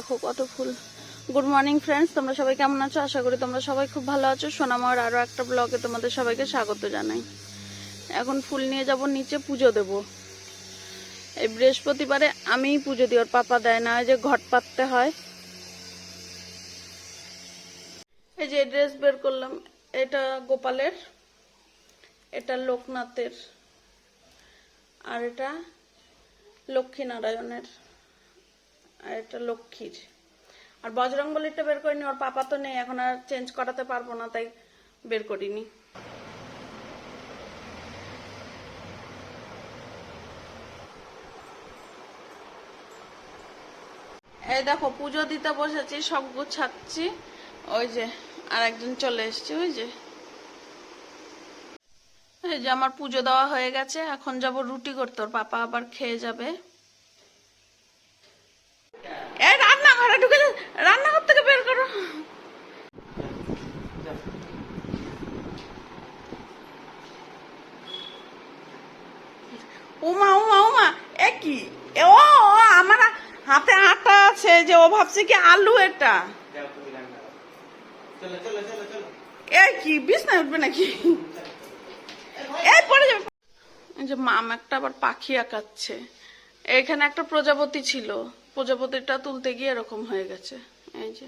দেখো, কত ফুল। Good morning friends তোমরা সবাই কেমন আছো? আশা করি তোমরা সবাই খুব ভালো আছো। সোনামার আরও একটা ব্লগে তোমাদের সবাইকে স্বাগত জানাই। এখন ফুল নিয়ে যাব, নিচে পুজো দেব। এই বৃহস্পতিবারে আমিই পুজো দিই, ওর পাপা দেয় না যে ঘট পাততে হয়। এই যে ড্রেস বের করলাম, এটা গোপালের, এটা লোকনাথের, আর এটা লক্ষ্মীনারায়ণের। আর এটা লক্ষ্মীর। আর বজরং বলিটা বের করিনি, ওর পাপা তো নেই, এখন আর চেঞ্জ করাতে পারব না, তাই বের করিনি। এই দেখো, পুজো দিতে বসেছি, সব গুছাচ্ছি, ওই যে আর একজন চলে এসছে, ওই যে। এই যে আমার পুজো দেওয়া হয়ে গেছে, এখন যাব রুটি করতে, ওর পাপা আবার খেয়ে যাবে। এই রান্নাঘরে ঢুকে রান্নাঘর থেকে বের করো। উমা উমা উমা এ কি? ও আমার হাতে আটা আছে যে ও ভাবছে কি আলু এটা। এ কি বিছনায় উঠবে নাকি? এই পড়ে যাবে। এই যে মাম একটা আবার পাখি আঁকাচ্ছে। এখানে একটা প্রজাপতি ছিল। প্রজাপতিটা তুলতে গিয়ে এরকম হয়ে গেছে। এই যে।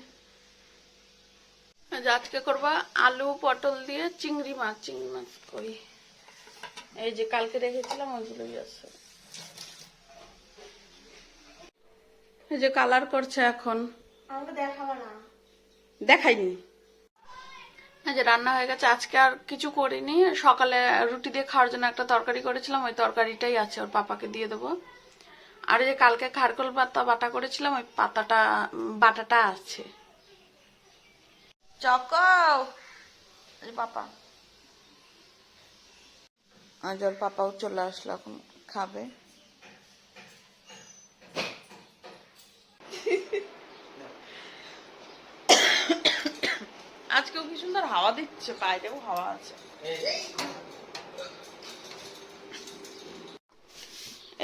আজকে করবা আলু পটল দিয়ে চিংড়ি মাছ চিংড়ি মাছ কই এই যে কালকে রেখেছিলাম ওইগুলোই আছে এই যে কালার করছে এখন। দেখাইনি। এই যে রান্না হয়ে গেছে। আজকে আর কিছু করিনি। সকালে রুটি দিয়ে খাওয়ার জন্য একটা তরকারি করেছিলাম। ওই তরকারিটাই আছে ওর পাপাকে দিয়ে দেবো। আর যে কালকে খারকোল পাতা বাটা করেছিলাম ওই পাতাটা বাটাটা আছে। চকাও পাপা। আজ ওর পাপাও চলে আসলো এখন খাবে। আজকেও কি সুন্দর হাওয়া দিচ্ছে বাইরেও হাওয়া আছে।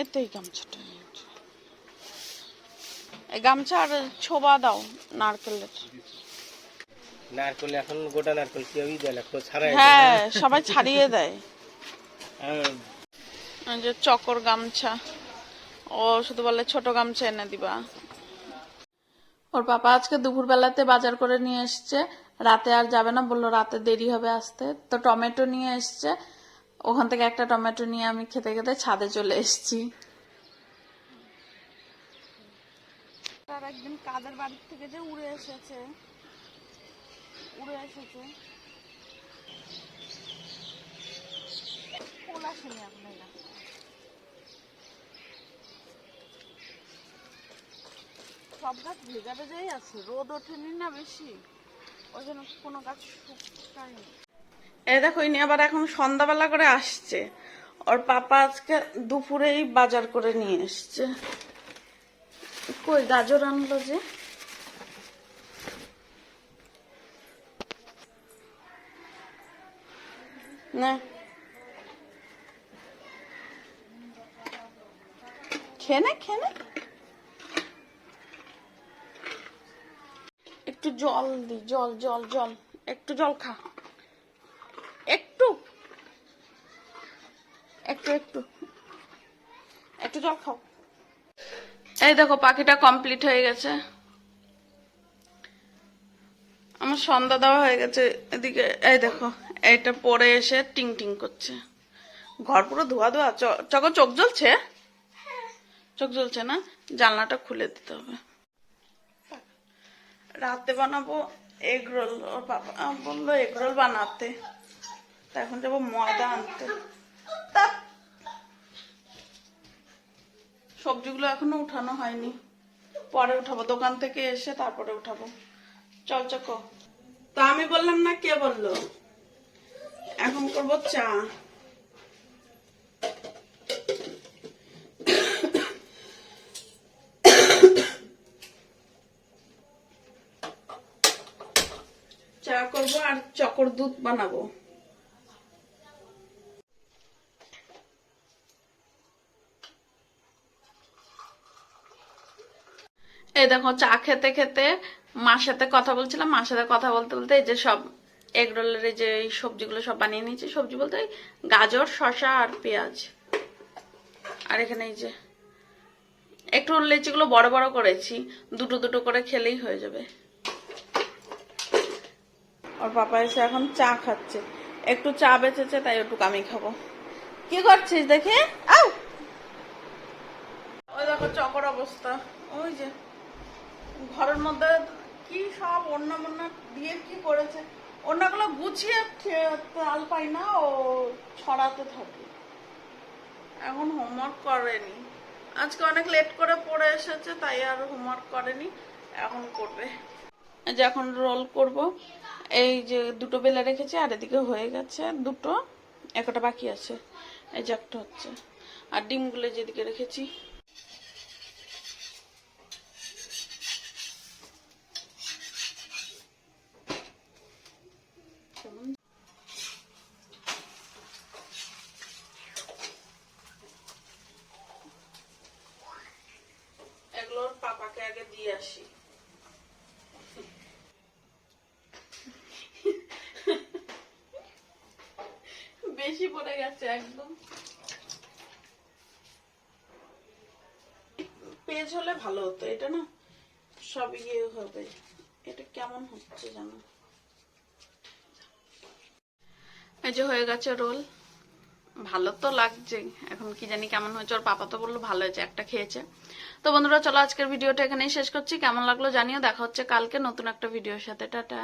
এতেই গামছাটা। গামছা আর ছোবা দাও নারকেলের। নারকেল এখন গোটা নারকেল কেউই দেয়? না ছাড়াই হ্যাঁ সবাই ছাড়িয়ে দেয়। হ্যাঁ, যে চকর গামছা। ও শুধু বলে ছোট গামছা এনে দিবা। ওর পাপা আজকে দুপুর বেলাতে বাজার করে নিয়ে এসছে। রাতে আর যাবে না বলল রাতে দেরি হবে আসতে। তো টমেটো নিয়ে এসছে। ওখান থেকে একটা টমেটো নিয়ে আমি খেতে খেতে ছাদে চলে এসেছি। তার একদিন কাদের বাড়ির থেকে যে উড়ে এসেছে। উড়ে এসেছে। আপনারা সব গাছ ভেজা ভেজাই আছে, রোদ ওঠেনি না বেশি। ওই জন্য কোনো গাছ শুকায়নি। এই দেখো, ইনি আবার এখন সন্ধ্যাবেলা করে আসছে। ওর পাপা আজকে দুপুরেই বাজার করে নিয়ে এসছে। কই গাজর আনলো যে? না। খেয়ে নে, খেয়ে একটু জল দি, জল জল জল। একটু জল খা। একটু। একটু একটু। একটু জল খাও। এই দেখো, পাখিটা কমপ্লিট হয়ে গেছে। আমার সন্ধ্যা দেওয়া হয়ে গেছে এদিকে। এই দেখো এটা পরে এসে টিং টিং করছে। ঘর পুরো ধোয়া ধোয়া। চকো, চোখ জ্বলছে? চোখ জ্বলছে না? জানলাটা খুলে দিতে হবে। রাতে বানাবো এগ রোল ওর বাবা বলল এগ রোল বানাতে। তা এখন যাব ময়দা আনতে। সবজিগুলো এখনও উঠানো হয়নি। পরে উঠাবো, দোকান থেকে এসে তারপরে উঠাবো। চল চকো। তা আমি বললাম না, কে বলল? এখন করব চা। চা করব আর চকর দুধ বানাবো। এই দেখো, চা খেতে খেতে মার সাথে কথা বলছিলাম। মার সাথে কথা বলতে বলতে এই যে সব এগ রোলের এই যে এই সবজিগুলো সব বানিয়ে নিয়েছি। সবজি বলতে এই গাজর, শসা আর পেঁয়াজ। আর এখানে এই যে একটু লেচিগুলো বড় বড় করেছি। দুটো দুটো করে খেলেই হয়ে যাবে। ওর পাপা এসে এখন চা খাচ্ছে। একটু চা বেঁচেছে, তাই একটু আমি খাব। কি করছিস দেখে? আউ! ওই দেখো চকর অবস্থা। ওই যে ঘরের মধ্যে কি সব ওড়না মোড়না দিয়ে কি করেছে? অন্যগুলো গুছিয়ে তাল পাই না, ও ছড়াতে থাকে। এখন হোমওয়ার্ক করেনি। আজকে অনেক লেট করে পড়ে এসেছে, তাই আর হোমওয়ার্ক করেনি। এখন করবে। যে এখন রোল করব। এই যে দুটো বেলা রেখেছি, আর এদিকে হয়ে গেছে দুটো। একটা বাকি আছে। এই যে একটা হচ্ছে। আর ডিমগুলো যেদিকে রেখেছি দিয়ে বেশি পড়ে গেছে একদম। পেজ হলে ভালো হতো, এটা না সব ইয়ে হবে। এটা কেমন হচ্ছে জানো? এই যে হয়ে গেছে রোল। ভালো তো লাগছে। এখন কি জানি কেমন হয়েছে, ওর পাপা তো বলল ভালো হয়েছে, একটা খেয়েছে। তো বন্ধুরা, চলো আজকের ভিডিওটা এখানেই শেষ করছি। কেমন লাগল জানিও, দেখা হচ্ছে কালকে নতুন একটা ভিডিওর সাথে। টাটা।